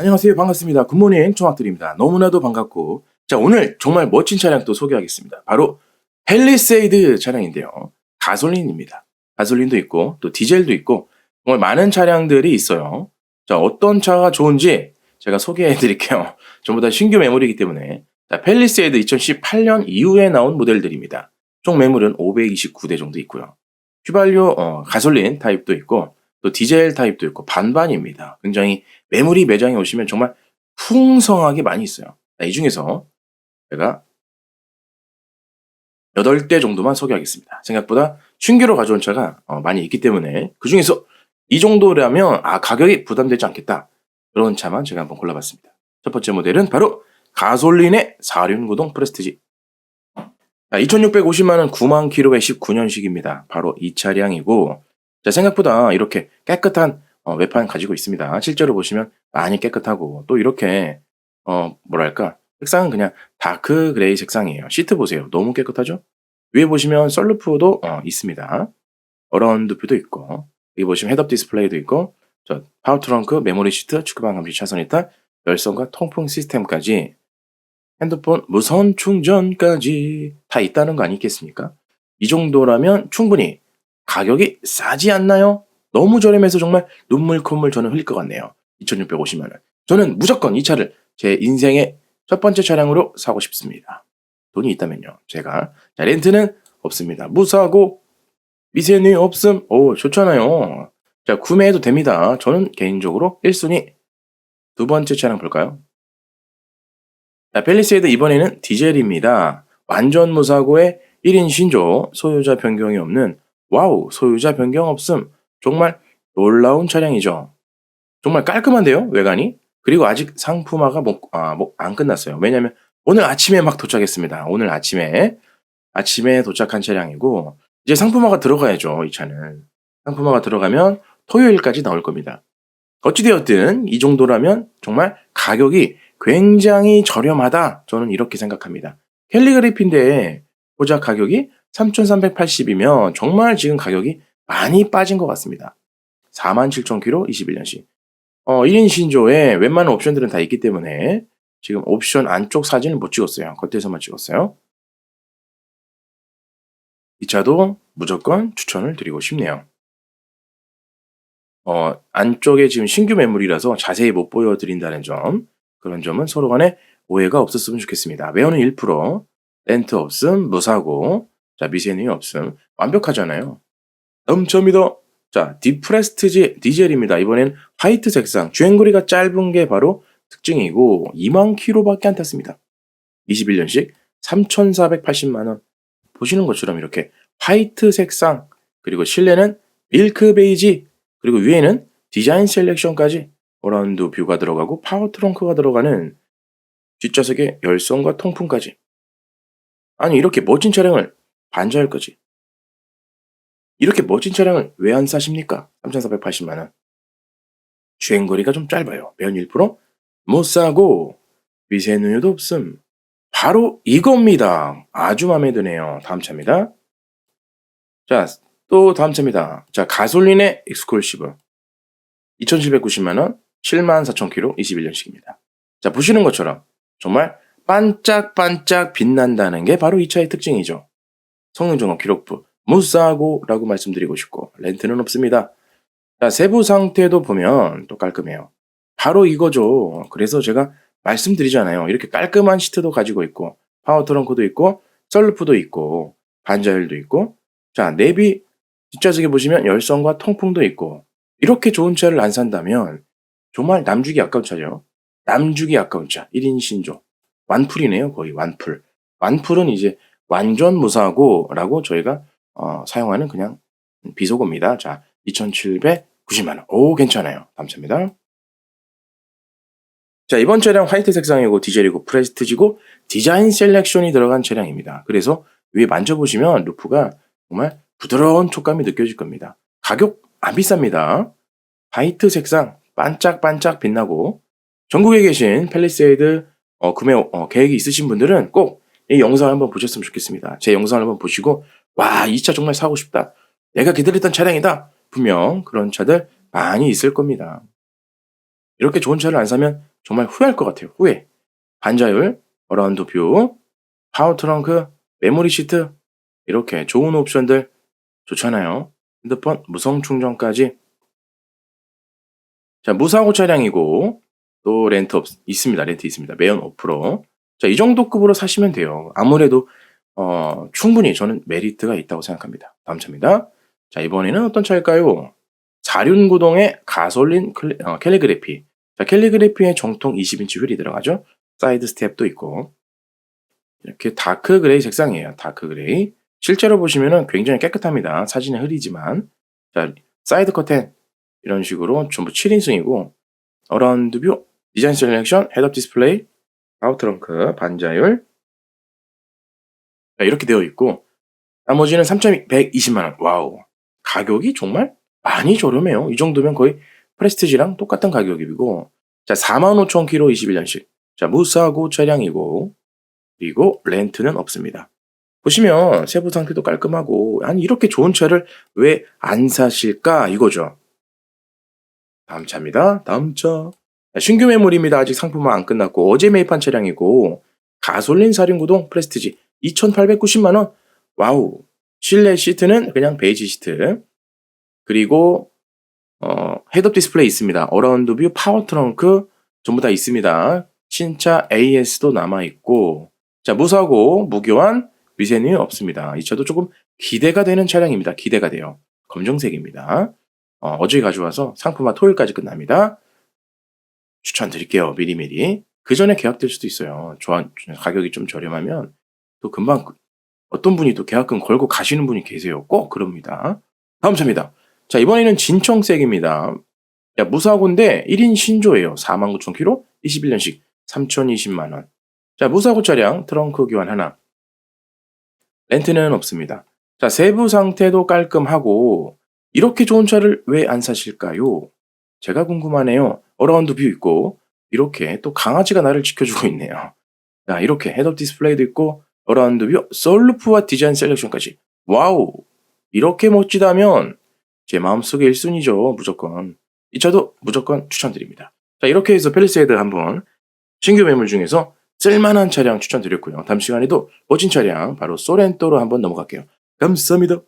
안녕하세요. 반갑습니다. 굿모닝 총학드립니다. 너무나도 반갑고 자 오늘 정말 멋진 차량 또 소개하겠습니다. 바로 펠리세이드 차량인데요. 가솔린입니다. 가솔린도 있고 또 디젤도 있고 정말 많은 차량들이 있어요. 자 어떤 차가 좋은지 제가 소개해 드릴게요. 전부 다 신규 매물이기 때문에 자, 펠리세이드 2018년 이후에 나온 모델들입니다. 총 매물은 529대 정도 있고요. 휘발유 어, 가솔린 타입도 있고 또 디젤 타입도 있고 반반입니다. 굉장히 매물이 매장에 오시면 정말 풍성하게 많이 있어요. 자, 이 중에서 제가 8대 정도만 소개하겠습니다. 생각보다 신규로 가져온 차가 어, 많이 있기 때문에 그 중에서 이 정도라면 아 가격이 부담되지 않겠다. 그런 차만 제가 한번 골라봤습니다. 첫 번째 모델은 바로 가솔린의 4륜구동 프레스티지. 2650만 원 9만 킬로의 19년식입니다. 바로 이 차량이고 자, 생각보다 이렇게 깨끗한 어, 외판 가지고 있습니다. 실제로 보시면 많이 깨끗하고 또 이렇게 어 뭐랄까 색상은 그냥 다크 그레이 색상이에요. 시트 보세요. 너무 깨끗하죠? 위에 보시면 썰루프도 어, 있습니다. 어라운드표도 있고 여기 보시면 헤드업 디스플레이도 있고 저 파워 트렁크, 메모리 시트, 축구방 감시 차선 이탈, 열선과 통풍 시스템까지 핸드폰 무선 충전까지 다 있다는 거 아니겠습니까? 이 정도라면 충분히 가격이 싸지 않나요? 너무 저렴해서 정말 눈물 콧물 저는 흘릴 것 같네요. 2650만 원. 저는 무조건 이 차를 제 인생의 첫 번째 차량으로 사고 싶습니다. 돈이 있다면요. 제가 자, 렌트는 없습니다. 무사고 미세누이 없음. 오 좋잖아요. 자 구매해도 됩니다. 저는 개인적으로 1순위 두 번째 차량 볼까요? 자, 펠리세이드 이번에는 디젤입니다. 완전 무사고의 1인 신조, 소유자 변경이 없는 와우, 소유자 변경 없음. 정말 놀라운 차량이죠. 정말 깔끔한데요, 외관이? 그리고 아직 상품화가 뭐, 아, 뭐, 안 끝났어요. 왜냐면 오늘 아침에 막 도착했습니다. 오늘 아침에, 아침에 도착한 차량이고, 이제 상품화가 들어가야죠, 이 차는. 상품화가 들어가면 토요일까지 나올 겁니다. 어찌되었든 이 정도라면 정말 가격이 굉장히 저렴하다. 저는 이렇게 생각합니다. 켈리 그리핀데 고작 가격이 3,380이면 정말 지금 가격이 많이 빠진 것 같습니다. 47,000km 21년식. 어, 1인 신조에 웬만한 옵션들은 다 있기 때문에 지금 옵션 안쪽 사진을 못 찍었어요. 겉에서만 찍었어요. 이 차도 무조건 추천을 드리고 싶네요. 어, 안쪽에 지금 신규 매물이라서 자세히 못 보여드린다는 점, 그런 점은 서로 간에 오해가 없었으면 좋겠습니다. 매어는 1%, 렌트 없음, 무사고, 자, 미세누이 없음, 완벽하잖아요. 점이다. 자, 디프레스티지 디젤입니다. 이번엔 화이트 색상, 주행거리가 짧은 게 바로 특징이고 2만 킬로밖에 안 탔습니다. 21년식 3,480만 원. 보시는 것처럼 이렇게 화이트 색상, 그리고 실내는 밀크 베이지, 그리고 위에는 디자인 셀렉션까지 어라운드 뷰가 들어가고 파워 트렁크가 들어가는 뒷좌석에 열선과 통풍까지. 아니 이렇게 멋진 차량을 반지할 거지. 이렇게 멋진 차량을 왜 안 사십니까? 3,480만 원. 주행거리가 좀 짧아요. 매연 1%? 못 사고 미세누유도 없음. 바로 이겁니다. 아주 마음에 드네요. 다음 차입니다. 자, 또 다음 차입니다. 자, 가솔린의 익스클루시브. 2,790만 원, 74,000km, 21년식입니다. 자, 보시는 것처럼 정말 반짝반짝 빛난다는 게 바로 이 차의 특징이죠. 성능 점검 기록부 무사고라고 말씀드리고 싶고 렌트는 없습니다. 자, 세부 상태도 보면 또 깔끔해요. 바로 이거죠. 그래서 제가 말씀드리잖아요. 이렇게 깔끔한 시트도 가지고 있고 파워 트렁크도 있고 썰루프도 있고 반자율도 있고 자, 내비 뒷좌석에 보시면 열선과 통풍도 있고 이렇게 좋은 차를 안 산다면 정말 남주기 아까운 차죠. 남주기 아까운 차. 1인 신조. 완풀이네요. 거의 완풀. 완풀은 이제 완전 무사고라고 저희가 어, 사용하는 그냥 비속어입니다. 자, 2,790만 원. 오, 괜찮아요. 감사합니다. 자, 이번 차량 화이트 색상이고 디젤이고 프레스티지고 디자인 셀렉션이 들어간 차량입니다. 그래서 위에 만져보시면 루프가 정말 부드러운 촉감이 느껴질 겁니다. 가격 안 비쌉니다. 화이트 색상 반짝반짝 빛나고 전국에 계신 펠리세이드 어, 구매 어, 계획이 있으신 분들은 꼭 이 영상을 한번 보셨으면 좋겠습니다. 제 영상을 한번 보시고 와, 이 차 정말 사고 싶다. 내가 기다렸던 차량이다. 분명 그런 차들 많이 있을 겁니다. 이렇게 좋은 차를 안 사면 정말 후회할 것 같아요. 후회. 반자율, 어라운드 뷰, 파워 트렁크, 메모리 시트 이렇게 좋은 옵션들 좋잖아요. 핸드폰 무선 충전까지. 자, 무사고 차량이고 또 렌트 없, 있습니다. 렌트 있습니다. 매연 5%. 자, 이 정도 급으로 사시면 돼요. 아무래도 어, 충분히 저는 메리트가 있다고 생각합니다. 다음 차입니다. 자, 이번에는 어떤 차일까요? 사륜구동의 가솔린 클리, 어, 캘리그래피. 자, 캘리그래피에 정통 20인치 휠이 들어가죠. 사이드 스텝도 있고. 이렇게 다크 그레이 색상이에요. 다크 그레이. 실제로 보시면은 굉장히 깨끗합니다. 사진은 흐리지만. 자, 사이드 커튼. 이런 식으로 전부 7인승이고, 어라운드 뷰, 디자인 셀렉션, 헤드업 디스플레이, 아웃트렁크, 반자율. 자, 이렇게 되어 있고, 나머지는 3,120만원. 와우. 가격이 정말 많이 저렴해요. 이 정도면 거의 프레스티지랑 똑같은 가격이고, 자, 45,000km 21년식. 자, 무사고 차량이고, 그리고 렌트는 없습니다. 보시면 세부 상태도 깔끔하고, 아니, 이렇게 좋은 차를 왜 안 사실까? 이거죠. 다음 차입니다. 다음 차. 자, 신규 매물입니다. 아직 상품화 안 끝났고, 어제 매입한 차량이고, 가솔린 사륜구동 프레스티지 2,890만원. 와우. 실내 시트는 그냥 베이지 시트. 그리고 어, 헤드업 디스플레이 있습니다. 어라운드 뷰, 파워 트렁크 전부 다 있습니다. 신차 AS도 남아 있고, 자 무사고 무교환 미세는 없습니다. 이 차도 조금 기대가 되는 차량입니다. 기대가 돼요. 검정색입니다. 어, 제 가져와서 상품화 토요일까지 끝납니다. 추천드릴게요. 미리미리. 그 전에 계약될 수도 있어요. 좋아, 가격이 좀 저렴하면 또 금방 어떤 분이 또 계약금 걸고 가시는 분이 계세요. 꼭 그럽니다. 다음 차입니다. 자, 이번에는 진청색입니다. 야, 무사고인데 1인 신조예요. 49,000km, 21년식 3,020만원. 자, 무사고 차량 트렁크 교환 하나. 렌트는 없습니다. 자, 세부 상태도 깔끔하고 이렇게 좋은 차를 왜 안 사실까요? 제가 궁금하네요. 어라운드 뷰 있고 이렇게 또 강아지가 나를 지켜주고 있네요. 자, 이렇게 헤드업 디스플레이도 있고 어라운드 뷰, 솔루프와 디자인 셀렉션까지. 와우! 이렇게 멋지다면 제 마음속에 1순위죠. 무조건. 이 차도 무조건 추천드립니다. 자, 이렇게 해서 펠리세이드 한번 신규 매물 중에서 쓸만한 차량 추천드렸고요. 다음 시간에도 멋진 차량 바로 소렌토로 한번 넘어갈게요. 감사합니다.